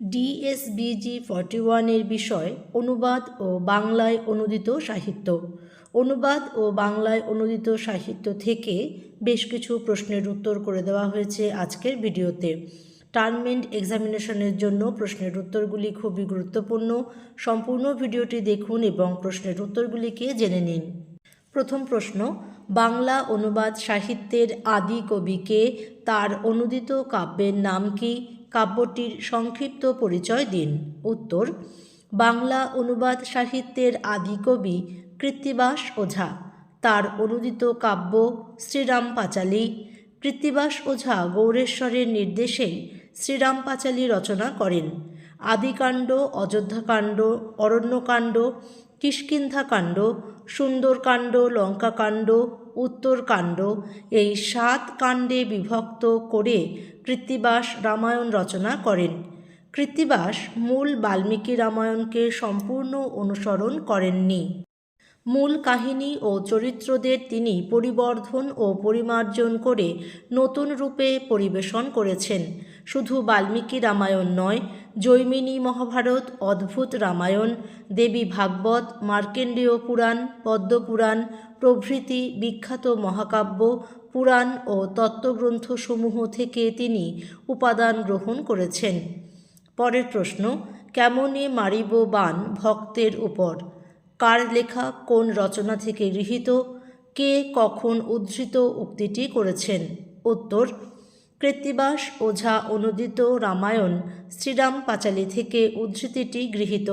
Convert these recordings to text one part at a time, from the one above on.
ডিএসবিজি forty ওয়ানের বিষয় অনুবাদ ও বাংলায় অনুদিত সাহিত্য। অনুবাদ ও বাংলায় অনুদিত সাহিত্য থেকে বেশ কিছু প্রশ্নের উত্তর করে দেওয়া হয়েছে আজকের ভিডিওতে। টার্মেন্ট এক্সামিনেশনের জন্য প্রশ্নের উত্তরগুলি খুবই গুরুত্বপূর্ণ। সম্পূর্ণ ভিডিওটি দেখুন এবং প্রশ্নের উত্তরগুলিকে জেনে নিন। প্রথম প্রশ্ন, বাংলা অনুবাদ সাহিত্যের আদি কবিকে তার অনুদিত কাব্যের নাম কি? কাব্যটির সংক্ষিপ্ত পরিচয় দিন। উত্তর, বাংলা অনুবাদ সাহিত্যের আদি কবি কৃত্তিবাস ওঝা। তার অনুদিত কাব্য শ্রীরাম পাঁচালী। কৃত্তিবাস ওঝা গৌরেশ্বরের নির্দেশেই শ্রীরাম পাঁচালী রচনা করেন। আদিকাণ্ড, অযোধ্যাকাণ্ড, অরণ্যকাণ্ড, কিষ্কিন্ধাকাণ্ড, সুন্দরকাণ্ড, লঙ্কাকাণ্ড উত্তরকাণ্ড এই সাত কাণ্ডে বিভক্ত করে কৃত্তিবাস রামায়ণ রচনা করেন। কৃত্তিবাস মূল বাল্মীকি রামায়ণকে সম্পূর্ণ অনুসরণ করেননি। মূল কাহিনী ও চরিত্রদের তিনি পরিবর্ধন ও পরিমার্জন করে নতুন রূপে পরিবেশন করেছেন। শুধু বাল্মীকি রামায়ণ নয়, জৈমিনী মহাভারত, অদ্ভুত রামায়ণ, দেবী ভাগবত, মার্কেন্ডেয় পুরাণ, পদ্মপুরাণ, প্রভৃতি বিখ্যাত মহাকাব্য, পুরাণ ও তত্ত্বগ্রন্থসমূহ থেকে তিনি উপাদান গ্রহণ করেছেন। পরের প্রশ্ন, কেমনে মারিব বান ভক্তের উপর? কার লেখা কোন রচনা থেকে গৃহীত? কে কখন উদ্ধৃত উক্তিটি করেছেন? উত্তর কৃত্তিবাস ওঝা অনুদিত রামায়ণ শ্রীরাম পাঁচালী থেকে উদ্ধৃতিটি গৃহীত।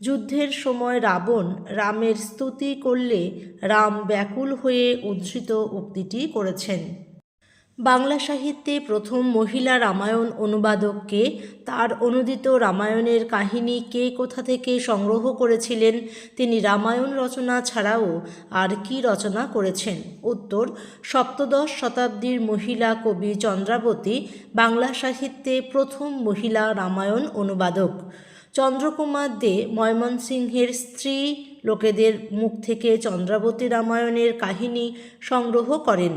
যুদ্ধের সময় রাবণ রামের স্তুতি করলে রাম ব্যাকুল হয়ে উদ্ধৃত উক্তিটি করেছেন। বাংলা সাহিত্যে প্রথম মহিলা রামায়ণ অনুবাদককে, তার অনুদিত রামায়ণের কাহিনী কে কোথা থেকে সংগ্রহ করেছিলেন, তিনি রামায়ণ রচনা ছাড়াও আর কি রচনা করেছেন? উত্তর, সপ্তদশ শতাব্দীর মহিলা কবি চন্দ্রাবতী, বাংলা সাহিত্যে প্রথম মহিলা রামায়ণ অনুবাদক। চন্দ্রকুমার দে ময়মনসিংহের স্ত্রী, লোকেদের মুখ থেকে চন্দ্রাবতী রামায়ণের কাহিনী সংগ্রহ করেন।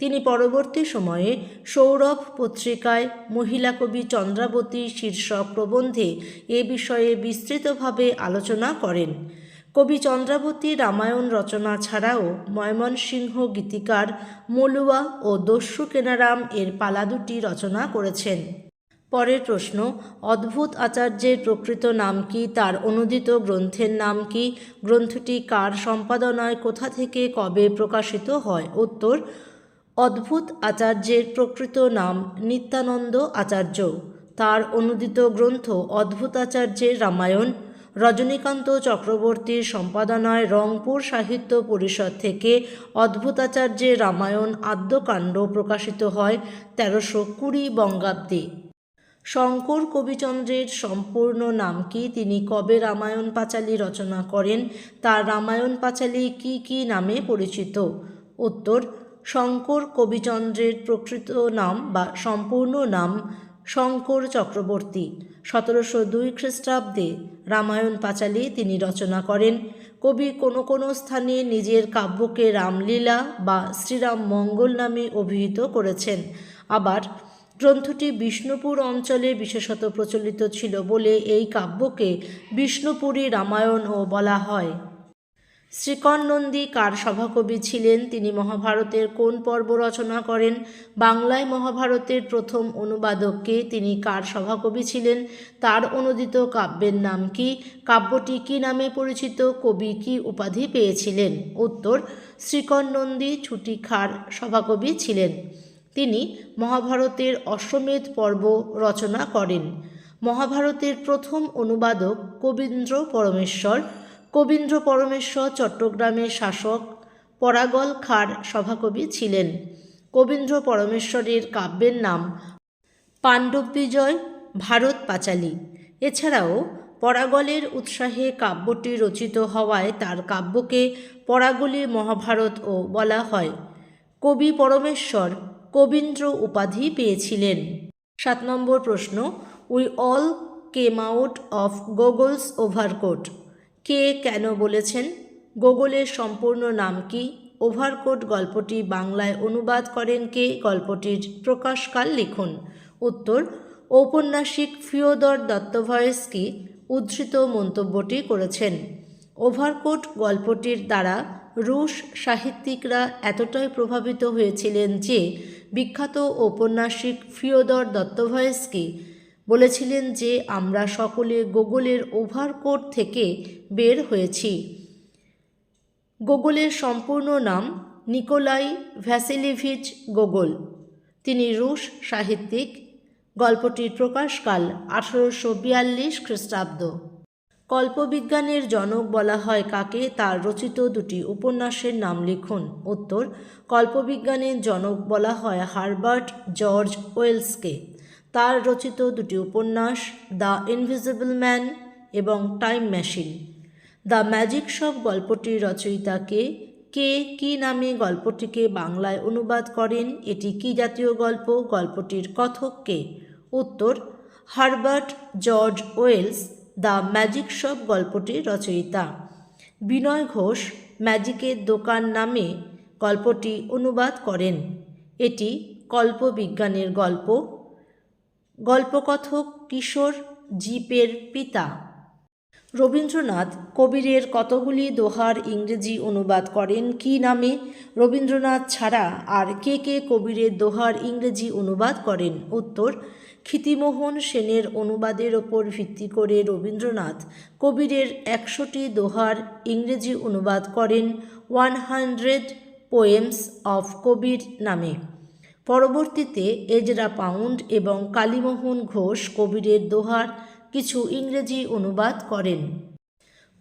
তিনি পরবর্তী সময়ে সৌরভ পত্রিকায় মহিলা কবি চন্দ্রাবতী শীর্ষক প্রবন্ধে এ বিষয়ে বিস্তৃতভাবে আলোচনা করেন। কবি চন্দ্রাবতী রামায়ণ রচনা ছাড়াও ময়মনসিংহ গীতিকার মলুয়া ও দস্যু কেনারাম এর পালা দুটি রচনা করেছেন। পরের প্রশ্ন, অদ্ভুত আচার্যের প্রকৃত নাম কি? তার অনুদিত গ্রন্থের নাম কি? গ্রন্থটি কার সম্পাদনায় কোথা থেকে কবে প্রকাশিত হয়? উত্তর অদ্ভুত আচার্যের প্রকৃত নাম নিত্যানন্দ আচার্য। তার অনুদিত গ্রন্থ অদ্ভুত আচার্যের রামায়ণ, রজনীকান্ত চক্রবর্তীর সম্পাদনায় রংপুর সাহিত্য পরিষদ থেকে অদ্ভুতাচার্যের রামায়ণ আদ্যকাণ্ড প্রকাশিত হয় তেরোশো কুড়ি বঙ্গাব্দে। শঙ্কর কবিচন্দ্রের সম্পূর্ণ নাম কি, তিনি কবে রামায়ণ পাঁচালী রচনা করেন, তার রামায়ণ পাঁচালী কি কি নামে পরিচিত? উত্তর শঙ্কর কবিচন্দ্রের প্রকৃত নাম বা সম্পূর্ণ নাম শঙ্কর চক্রবর্তী। সতেরোশো দুই খ্রিস্টাব্দে রামায়ণ পাঁচালী তিনি রচনা করেন। কবি কোনো কোনো স্থানে নিজের কাব্যকে রামলীলা বা শ্রীরাম মঙ্গল নামে অভিহিত করেছেন। আবার গ্রন্থটি বিষ্ণুপুর অঞ্চলে বিশেষত প্রচলিত ছিল বলে এই কাব্যকে বিষ্ণুপুরী রামায়ণও বলা হয়। শ্রীকর নন্দী কার সভাকবি ছিলেন? তিনি মহাভারতের কোন পর্ব রচনা করেন? বাংলায় মহাভারতের প্রথম অনুবাদককে তিনি কার সভাকবি ছিলেন? তার অনুদিত কাব্যের নাম কি? কাব্যটি কি নামে পরিচিত? কবি কি উপাধি পেয়েছিলেন? উত্তর শ্রীকর নন্দী ছুটি খার সভাকবি ছিলেন। তিনি মহাভারতের অশ্বমেধ পর্ব রচনা করেন। মহাভারতের প্রথম অনুবাদক কবীন্দ্র পরমেশ্বর। কবীন্দ্র পরমেশ্বর চট্টগ্রামের শাসক পরাগল খার সভাকবি ছিলেন। কবীন্দ্র পরমেশ্বরের কাব্যের নাম পাণ্ডব বিজয়, ভারত পাঁচালী। এছাড়াও পরাগলের উৎসাহে কাব্যটি রচিত হওয়ায় তার কাব্যকে পরাগলী মহাভারতও বলা হয়। কবি পরমেশ্বর কবীন্দ্র উপাধি পেয়েছিলেন। সাত নম্বর প্রশ্ন, we all came out of goggles overcoat. কে কেন বলেছেন? গোগলের সম্পূর্ণ নাম কি? ওভারকোট গল্পটি বাংলায় অনুবাদ করেন কে? গল্পটির প্রকাশকাল লিখুন। উত্তর, ঔপন্যাসিক ফিওদর দত্তভয়েস্কি উদ্ধৃত মন্তব্যটি করেছেন। ওভারকোট গল্পটির দ্বারা রুশ সাহিত্যিকরা এতটাই প্রভাবিত হয়েছিলেন যে বিখ্যাত ঔপন্যাসিক ফিওদর দত্তভয়েস্কি বলেছিলেন যে আমরা সকলে গোগলের ওভারকোট থেকে বের হয়েছি। গোগলের সম্পূর্ণ নাম নিকোলাই ভ্যাসিলিভিচ গোগল। তিনি রুশ সাহিত্যিক। গল্পটির প্রকাশকাল আঠারোশো বিয়াল্লিশ খ্রিস্টাব্দ। কল্পবিজ্ঞানের জনক বলা হয় কাকে, তার রচিত দুটি উপন্যাসের নাম লিখুন। উত্তর, কল্পবিজ্ঞানের জনক বলা হয় হারবার্ট জর্জ ওয়েলসকে। তার রচিত দুটি উপন্যাস, দ্য ইনভিজিবল ম্যান এবং time machine. The magic shop গল্পটির রচয়িতাকে কে কি নামে গল্পটিকে বাংলায় অনুবাদ করেন, এটি কি জাতীয় গল্প, গল্পটির কথক কে? উত্তর, Herbert George Wells, the magic shop গল্পটির রচয়িতা। বিনয় ঘোষ, ম্যাজিকের দোকান নামে গল্পটি অনুবাদ করেন। এটি কল্পবিজ্ঞানের গল্প। গল্পকথক কিশোর জিপের পিতা। রবীন্দ্রনাথ কবিরের কতগুলি দোহার ইংরেজি অনুবাদ করেন, কি নামে? রবীন্দ্রনাথ ছাড়া আর কে কে কবিরের দোহার ইংরেজি অনুবাদ করেন? উত্তর, ক্ষিতিমোহন সেনের অনুবাদের ওপর ভিত্তি করে রবীন্দ্রনাথ কবিরের একশোটি দোহার ইংরেজি অনুবাদ করেন, one hundred poems of Kabir নামে। পরবর্তীতে এজরা পাউন্ড এবং কালীমোহন ঘোষ কবিরের দোহার কিছু ইংরেজি অনুবাদ করেন।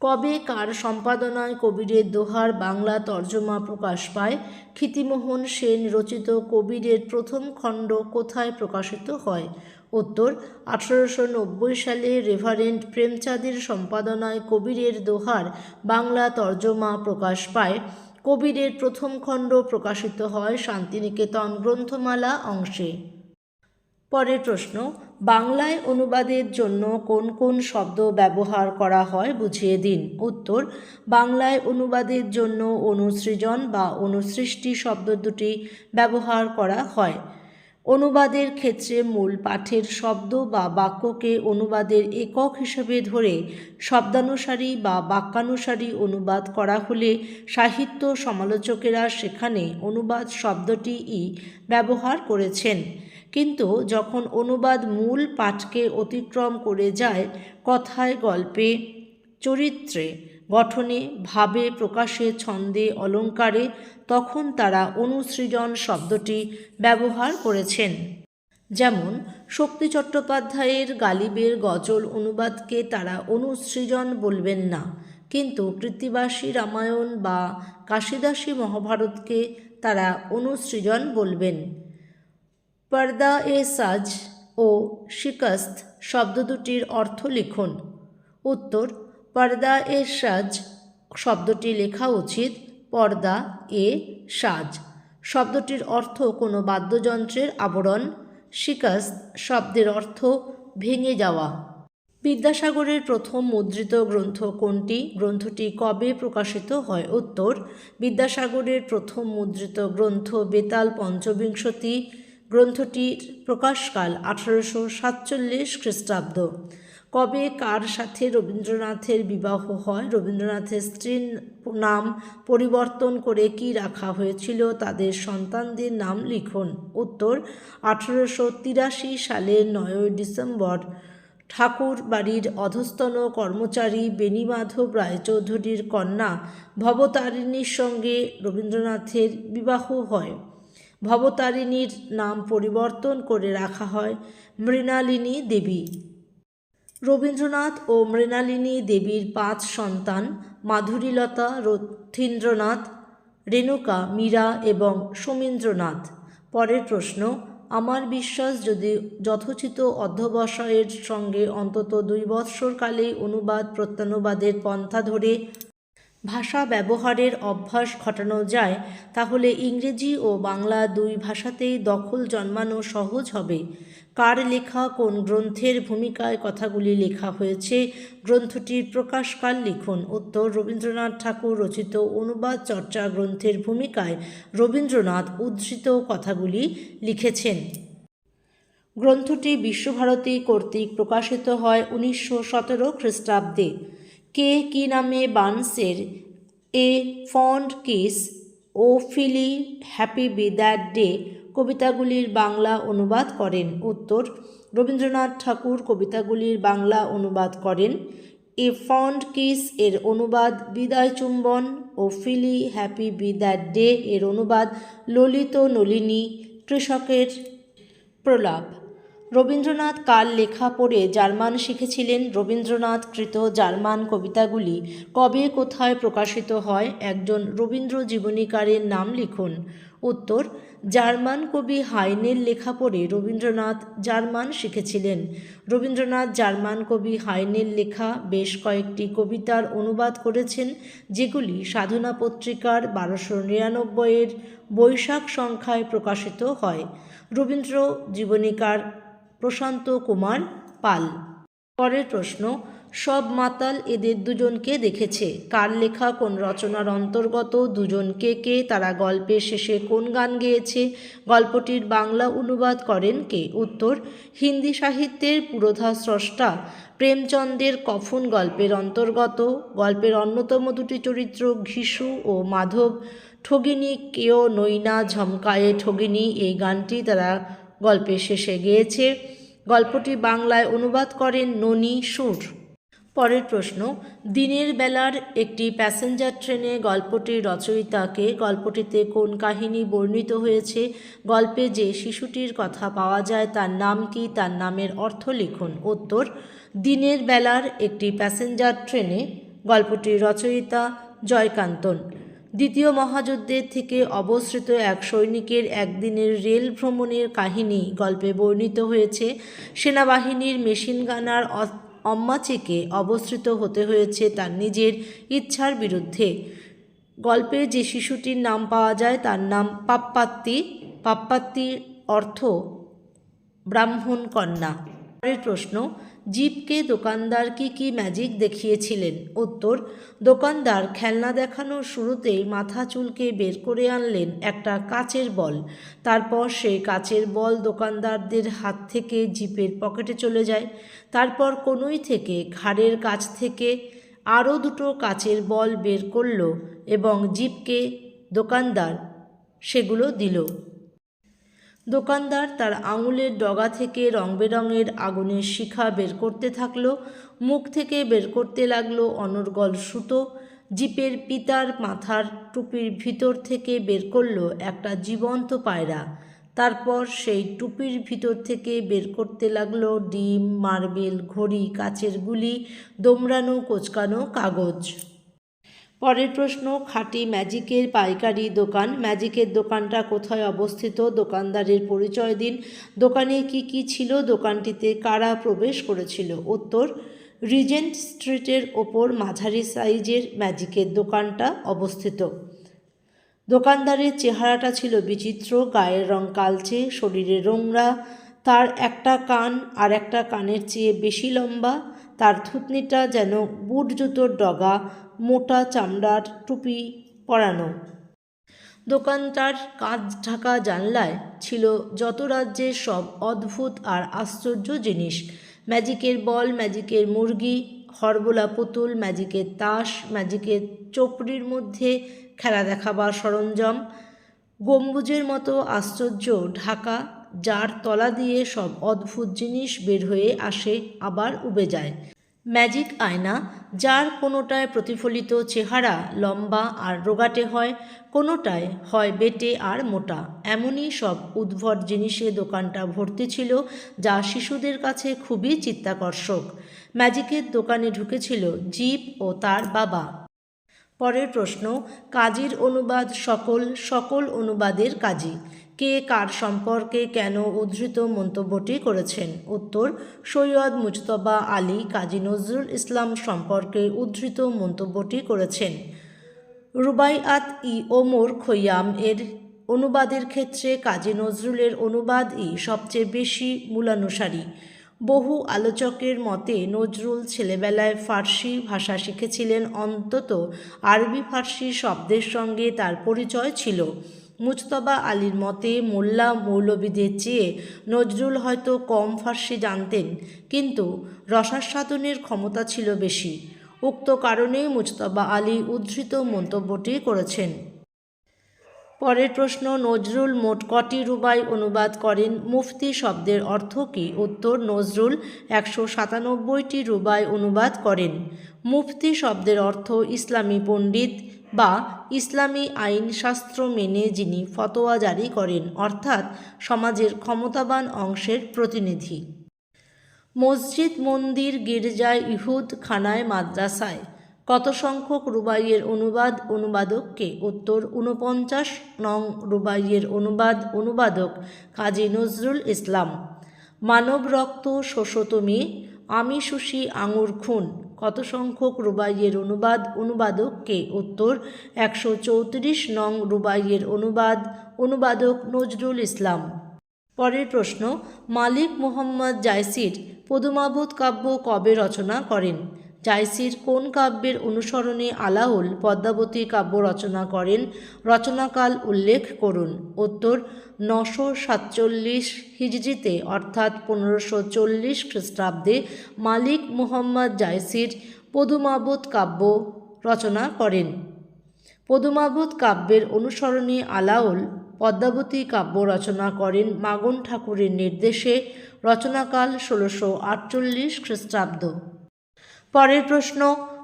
কবে কার সম্পাদনায় কবিরের দোহার বাংলা তর্জমা প্রকাশ পায়? ক্ষিতিমোহন সেন রচিত কবিরের প্রথম খণ্ড কোথায় প্রকাশিত হয়? উত্তর, আঠারোশো নব্বই সালে রেভারেন্ট প্রেমচাঁদের সম্পাদনায় কবিরের দোহার বাংলা তর্জমা প্রকাশ পায়। কবিরের প্রথম খণ্ড প্রকাশিত হয় শান্তিনিকেতন গ্রন্থমালা অংশে। পরের প্রশ্ন, বাংলায় অনুবাদের জন্য কোন কোন শব্দ ব্যবহার করা হয় বুঝিয়ে দিন। উত্তর, বাংলায় অনুবাদের জন্য অনুসৃজন বা অনুসৃষ্টি শব্দ দুটি ব্যবহার করা হয়। অনুবাদের ক্ষেত্রে মূল পাঠের শব্দ বা বাক্যকে অনুবাদের একক হিসেবে ধরে শব্দানুসারী বা বাক্যানুসারী অনুবাদ করা হলে সাহিত্য সমালোচকেরা সেখানে অনুবাদ শব্দটিই ব্যবহার করেছেন। কিন্তু যখন অনুবাদ মূল পাঠকে অতিক্রম করে যায় কথায় গল্পে, চরিত্রে গঠনে, ভাবে, প্রকাশে, ছন্দে, অলঙ্কারে তখন তারা অনুসৃজন শব্দটি ব্যবহার করেছেন। যেমন, শক্তি চট্টোপাধ্যায়ের গালিবের গজল অনুবাদকে তারা অনুসৃজন বলবেন না, কিন্তু কৃত্তিবাসী রামায়ণ বা কাশিদাসী মহাভারতকে তারা অনুসৃজন বলবেন। পর্দা এ সাজ ও শিকস্ত শব্দ দুটির অর্থ লিখুন। উত্তর পর্দা এ সাজ, শব্দটি লেখা উচিত, পর্দা এ সাজ। শব্দটির অর্থ কোনো বাদ্যযন্ত্রের আবরণ শিকাস শব্দের অর্থ ভেঙে যাওয়া। বিদ্যাসাগরের প্রথম মুদ্রিত গ্রন্থ কোনটি? গ্রন্থটি কবে প্রকাশিত হয়? উত্তর, বিদ্যাসাগরের প্রথম মুদ্রিত গ্রন্থ বেতাল পঞ্চবিংশতি, গ্রন্থটির প্রকাশকাল আঠারোশো সাতচল্লিশ খ্রিস্টাব্দ। কবে কার সাথে রবীন্দ্রনাথের বিবাহ হয়? রবীন্দ্রনাথের স্ত্রীর নাম পরিবর্তন করে কি রাখা হয়েছিল? তাদের সন্তানদের নাম লিখুন। উত্তর, আঠারোশো তিরাশি সালের নয়ই ডিসেম্বর ঠাকুর বাড়ির অধস্তন কর্মচারী বেণীমাধব রায়চৌধুরীর কন্যা ভবতারিণীর সঙ্গে রবীন্দ্রনাথের বিবাহ হয়। ভবতারিণীর নাম পরিবর্তন করে রাখা হয় মৃণালিনী দেবী। রবীন্দ্রনাথ ও মৃণালিনী দেবীর পাঁচ সন্তান মাধুরীলতা, রথীন্দ্রনাথ, রেণুকা, মীরা এবং সমীন্দ্রনাথ। পরের প্রশ্ন, আমার বিশ্বাস যদি যথোচিত অধ্যবসায়ের সঙ্গে অন্তত দুই বৎসরকালে অনুবাদ প্রত্যানুবাদের পন্থা ধরে ভাষা ব্যবহারের অভ্যাস ঘটানো যায়, তাহলে ইংরেজি ও বাংলা দুই ভাষাতেই দখল জন্মানো সহজ হবে। কার লেখা কোন গ্রন্থের ভূমিকায় কথাগুলি লেখা হয়েছে, গ্রন্থটির প্রকাশকাল লিখুন। উত্তর, রবীন্দ্রনাথ ঠাকুর রচিত অনুবাদ চর্চা গ্রন্থের ভূমিকায় রবীন্দ্রনাথ উদ্ধৃত কথাগুলি লিখেছেন। গ্রন্থটি বিশ্বভারতী কর্তৃক প্রকাশিত হয় উনিশশো সতেরো খ্রিস্টাব্দে। কে কি নামে বার্নসের a fond kiss O Philly happy be that day কবিতাগুলির Bangla অনুবাদ করেন। উত্তর, রবীন্দ্রনাথ ঠাকুর কবিতাগুলির বাংলা অনুবাদ করেন। এ ফন্ড কিস এর অনুবাদ বিদায় চুম্বন ও Philly happy be that day এর অনুবাদ ললিত নলিনী কৃষকের প্রলাপ। রবীন্দ্রনাথ কাল লেখা পড়ে জার্মান শিখেছিলেন? রবীন্দ্রনাথ কৃত জার্মান কবিতাগুলি কবে কোথায় প্রকাশিত হয়? একজন রবীন্দ্র জীবনীকারের নাম লিখুন। উত্তর, জার্মান কবি হাইনের লেখা পড়ে রবীন্দ্রনাথ জার্মান শিখেছিলেন। রবীন্দ্রনাথ জার্মান কবি হাইনের লেখা বেশ কয়েকটি কবিতার অনুবাদ করেছেন, যেগুলি সাধনা পত্রিকার বারোশো নিরানব্বইয়ের বৈশাখ সংখ্যায় প্রকাশিত হয়। রবীন্দ্র জীবনীকার প্রশান্ত কুমার পাল। পরের প্রশ্ন, সব মাতাল এদের দুজনকে দেখেছে। কার লেখা, কোন রচনার অন্তর্গত, দুজন কে কে, তারা গল্পের শেষে কোন গান গেয়েছে, গল্পটির বাংলা অনুবাদ করেন কে? উত্তর, হিন্দি সাহিত্যের পুরোধা স্রষ্টা প্রেমচন্দ্রের কফন গল্পের অন্তর্গত, গল্পের অন্যতম দুটি চরিত্র ঘিসু ও মাধব। ঠগিনী কেও নৈনা ঝমকায়ে, ঠগিনী এই গানটি তারা গল্পের শেষে গিয়েছে, গল্পটি বাংলায় অনুবাদ করেন ননী সুর। পরের প্রশ্ন, দিনের বেলার একটি প্যাসেঞ্জার ট্রেনে গল্পটির রচয়িতাকে, গল্পটিতে কোন কাহিনী বর্ণিত হয়েছে, গল্পে যে শিশুটির কথা পাওয়া যায় তার নাম কি, তার নামের অর্থ লিখুন। উত্তর, দিনের বেলার একটি প্যাসেঞ্জার ট্রেনে গল্পটির রচয়িতা জয়কান্তন। দ্বিতীয় মহাযুদ্ধের থেকে অবসৃত এক সৈনিকের একদিনের রেল ভ্রমণের কাহিনী গল্পে বর্ণিত হয়েছে। সেনাবাহিনীর মেশিন গানার অম্মাচিকে অবসৃত হতে হয়েছে তার নিজের ইচ্ছার বিরুদ্ধে। গল্পে যে শিশুটির নাম পাওয়া যায় তার নাম পাপ্পাত্তি। পাপ্পাত্তির অর্থ ব্রাহ্মণ কন্যা। পরের প্রশ্ন জীবকে দোকানদার কি কি ম্যাজিক দেখিয়েছিলেন? উত্তর, দোকানদার খেলনা দেখানোর শুরুতেই মাথা চুলকে বের করে আনলেন একটা কাচের বল। তারপর সেই কাচের বল দোকানদারদের হাত থেকে জিপের পকেটে চলে যায়। তারপর কনুই থেকে ঘাড়ের কাছ থেকে আরও দুটো কাচের বল বের করল এবং জিপকে দোকানদার সেগুলো দিল। দোকানদার তার আঙুলের ডগা থেকে রং বেরঙের আগুনের শিখা বের করতে থাকল, মুখ থেকে বের করতে লাগল অনর্গল সুতো, জিপের পিতার মাথার টুপির ভিতর থেকে বের করল একটা জীবন্ত পায়রা, তারপর সেই টুপির ভিতর থেকে বের করতে লাগল ডিম, মার্বেল, ঘড়ি, কাচের গুলি, দোমড়ানো, কোচকানো কাগজ। পরের প্রশ্ন, খাঁটি ম্যাজিকের পাইকারি দোকান। ম্যাজিকের দোকানটা কোথায় অবস্থিত? দোকানদারের পরিচয় দিন। দোকানে কি কি ছিল? দোকানটিতে কারা প্রবেশ করেছিল? উত্তর, রিজেন্ট স্ট্রিটের ওপর মাঝারি সাইজের ম্যাজিকের দোকানটা অবস্থিত। দোকানদারের চেহারাটা ছিল বিচিত্র, গায়ের রং কালচে, শরীরে রোংরা তার একটা কান আর একটা কানের চেয়ে বেশি লম্বা। তার থুতনিটা যেন বুট জুতোর ডগা, মোটা চামড়ার টুপি পরানো। দোকানটার কাঁচ ঢাকা জানলায় ছিল যত রাজ্যের সব অদ্ভুত আর আশ্চর্য জিনিস। ম্যাজিকের বল, ম্যাজিকের মুরগি, হরবোলা পুতুল, ম্যাজিকের তাস, ম্যাজিকের চোপড়ির মধ্যে খেলা দেখাবার সরঞ্জাম। গম্বুজের মতো আশ্চর্য ঢাকা যার তলা দিয়ে সব অদ্ভুত জিনিস বের হয়ে আসে, আবার উবে যায়। ম্যাজিক আয়না, যার কোনোটায় প্রতিফলিত চেহারা লম্বা আর রোগাটে হয়, কোনোটায় হয় বেটে আর মোটা। এমনই সব উদ্ভট জিনিসে দোকানটা ভর্তি ছিল, যা শিশুদের কাছে খুবই চিত্তাকর্ষক। ম্যাজিকের দোকানে ঢুকেছিল জীব ও তার বাবা। পরের প্রশ্ন, কাজীর অনুবাদ সকল সকল অনুবাদের কাজী কে কার সম্পর্কে কেন উদ্ধৃত মন্তব্যটি করেছেন? উত্তর, সৈয়দ মুজতবা আলী কাজী নজরুল ইসলাম সম্পর্কে উদ্ধৃত মন্তব্যটি করেছেন। রুবাইয়াত ই ওমর খৈয়াম এর অনুবাদের ক্ষেত্রে কাজী নজরুলের অনুবাদই সবচেয়ে বেশি মূলানুসারী। বহু আলোচকের মতে, নজরুল ছেলেবেলায় ফার্সি ভাষা শিখেছিলেন, অন্তত আরবি ফার্সি শব্দের সঙ্গে তার পরিচয় ছিল। মুজতবা আলীর মতে মোল্লা মৌলবীদের চেয়ে নজরুল হয়তো কম ফার্সি জানতেন, কিন্তু রসাস্বাদনের ক্ষমতা ছিল বেশি। উক্ত কারণে মুজতবা আলী উদ্ধৃত মন্তব্যটি করেছেন। পরের প্রশ্ন, নজরুল মোট কটি রুবাই অনুবাদ করেন? মুফতি শব্দের অর্থ কী? উত্তর, নজরুল একশো সাতানব্বইটি রুবাই অনুবাদ করেন। মুফতি শব্দের অর্থ ইসলামী পণ্ডিত বা ইসলামী আইন শাস্ত্র মেনে যিনি ফতোয়া জারি করেন, অর্থাৎ সমাজের ক্ষমতাবান অংশের প্রতিনিধি। মসজিদ, মন্দির গির্জায় ইহুদ, খানায়, মাদ্রাসায়। কত সংখ্যক রুবাইয়ের অনুবাদ, অনুবাদককে উত্তর উনপঞ্চাশ নং রুবাইয়ের অনুবাদ, অনুবাদক কাজী নজরুল ইসলাম। মানব রক্ত শোষতমি আমি সুশি আঙুর খুন। কত সংখ্যক রুবাইয়ের অনুবাদ অনুবাদক কে উত্তর? একশো চৌত্রিশ নং রুবাইয়ের অনুবাদ, অনুবাদক নজরুল ইসলাম। পরের প্রশ্ন, মালিক মোহাম্মদ জায়সির পদুমাবুদ কাব্য কবে রচনা করেন? জায়সির কোন কাব্যের অনুসরণে আলাউল পদ্মাবতী কাব্য রচনা করেন? রচনাকাল উল্লেখ করুন। উত্তর, নশো সাতচল্লিশ হিজড়িতে, অর্থাৎ পনেরোশো চল্লিশ খ্রিস্টাব্দে, মালিক মুহাম্মদ জায়সির পদুমাবুত কাব্য রচনা করেন। পদুমাবুত কাব্যের অনুসরণে আলাউল পদ্মাবতী কাব্য রচনা করেন মাগন ঠাকুরের নির্দেশে, রচনাকাল ষোলোশো আটচল্লিশ খ্রিস্টাব্দ। পরের প্রশ্ন,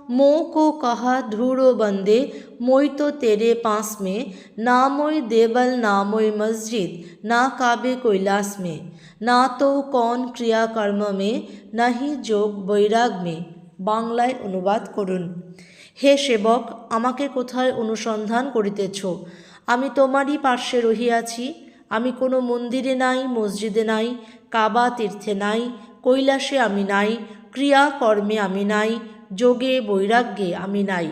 মো কো কাহা ধুরো বন্দে, মই তো তেরে পাঁস মে, না মই দেবল, না মই মসজিদ, না কাবে কৈলাস মে, না তো কন ক্রিয়াকর্ম মে, নাহি যোগ বৈরাগ মে। বাংলায় অনুবাদ করুন। হে সেবক, আমাকে কোথায় অনুসন্ধান করিতেছ? আমি তোমারই পার্শ্বে রহিয়াছি, আমি কোনো মন্দিরে নাই, মসজিদে নাই, কাবা তীর্থে নাই, কৈলাসে আমি নাই ক্রিয়া কর্মে আমি নাই যোগে বৈরাগ্যে আমি নাই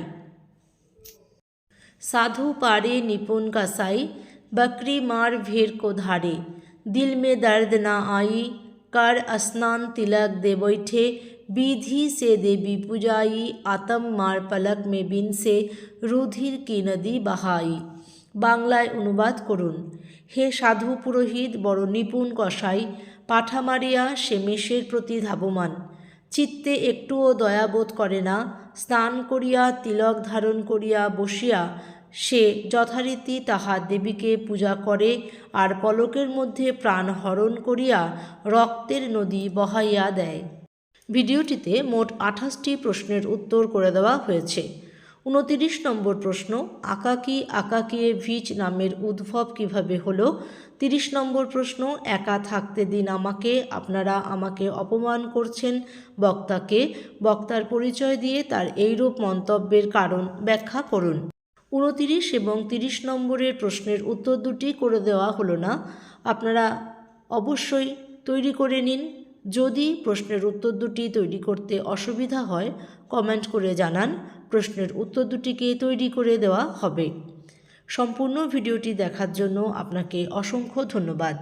साधु पारे निपुण का साई बकरी मार भीड़ को धारे दिल में दर्द ना आई कर स्नान तिलक दे बैठे विधि से देवी पुजाई आतम मार पलक में बिन से रुधिर की नदी बहाई বাংলায় অনুবাদ করুন হে সাধু পুরোহিত বড় নিপুণ কসাই পাঠা মারিয়া সে মেষের প্রতি ধাবমান চিত্তে একটুও দয়াবোধ করে না, স্নান করিয়া তিলক ধারণ করিয়া বসিয়া সে যথারীতি তাহা দেবীকে পূজা করে আর পলকের মধ্যে প্রাণ হরণ করিয়া রক্তের নদী বহাইয়া দেয়। ভিডিওটিতে মোট আঠাশটি প্রশ্নের উত্তর করে দেওয়া হয়েছে। উনতিরিশ নম্বর প্রশ্ন, আকাকি আকাকিয়ে ভিচ নামের উদ্ভব কীভাবে হলো? তিরিশ নম্বর প্রশ্ন, একা থাকতে দিন আমাকে, আপনারা আমাকে অপমান করছেন বক্তাকে, বক্তার পরিচয় দিয়ে তার এইরূপ মন্তব্যের কারণ ব্যাখ্যা করুন। উনতিরিশ এবং তিরিশ নম্বরের প্রশ্নের উত্তর দুটি করে দেওয়া হলো না। আপনারা অবশ্যই তৈরি করে নিন। যদি প্রশ্নের উত্তর দুটি তৈরি করতে অসুবিধা হয়, কমেন্ট করে জানান। প্রশ্নের উত্তর দুটিকে তৈরি করে দেওয়া হবে। সম্পূর্ণ ভিডিওটি দেখার জন্য আপনাকে অসংখ্য ধন্যবাদ।